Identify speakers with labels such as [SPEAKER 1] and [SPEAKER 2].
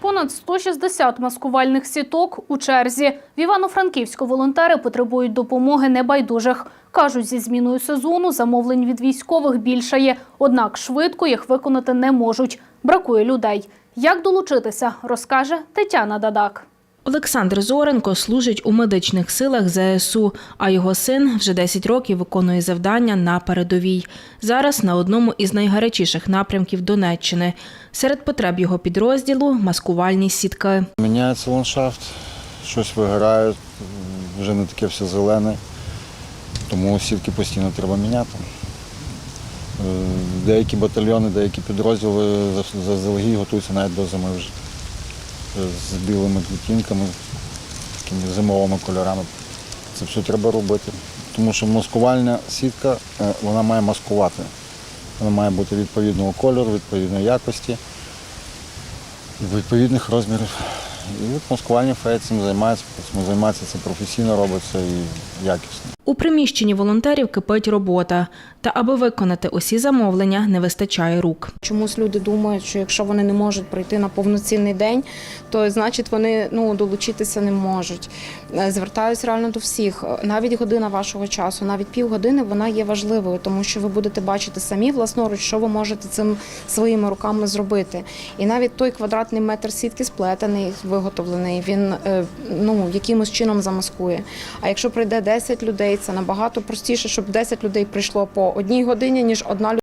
[SPEAKER 1] Понад 160 маскувальних сіток у черзі. В Івано-Франківську волонтери потребують допомоги небайдужих. Кажуть, зі зміною сезону замовлень від військових більшає, однак швидко їх виконати не можуть. Бракує людей. Як долучитися, розкаже Тетяна Дадак.
[SPEAKER 2] Олександр Зоренко служить у медичних силах ЗСУ, а його син вже 10 років виконує завдання на передовій. Зараз на одному із найгарячіших напрямків Донеччини. Серед потреб його підрозділу маскувальні сітки.
[SPEAKER 3] Міняється ландшафт, щось вигорає, вже не таке все зелене, тому сітки постійно треба міняти. Е, Деякі батальйони, деякі підрозділи за- заздалегідь готуються навіть до зими вже з білими відтінками, такими зимовими кольорами. Це все треба робити. Тому що маскувальна сітка е, вона має маскувати. Вона має бути відповідного кольору, відповідної якості відповідних розмірів. І от маскувальні феї цим займаються, цим займаються це професійно робиться і якісно.
[SPEAKER 2] У приміщенні волонтерів кипить робота. Та аби виконати усі замовлення, не вистачає рук.
[SPEAKER 4] Чомусь люди думають, що якщо вони не можуть прийти на повноцінний день, то значить вони ну долучитися не можуть. Е, Звертаюсь реально до всіх. Навіть година вашого часу, навіть півгодини вона є важливою, тому що ви будете бачити самі власноруч, що ви можете цим своїми руками зробити. І навіть той квадратний метр сітки сплетений, виготовлений, він е, ну якимось чином замаскує. А якщо прийде 10 людей, це набагато простіше, щоб 10 людей прийшло по одній годині, ніж одна людина.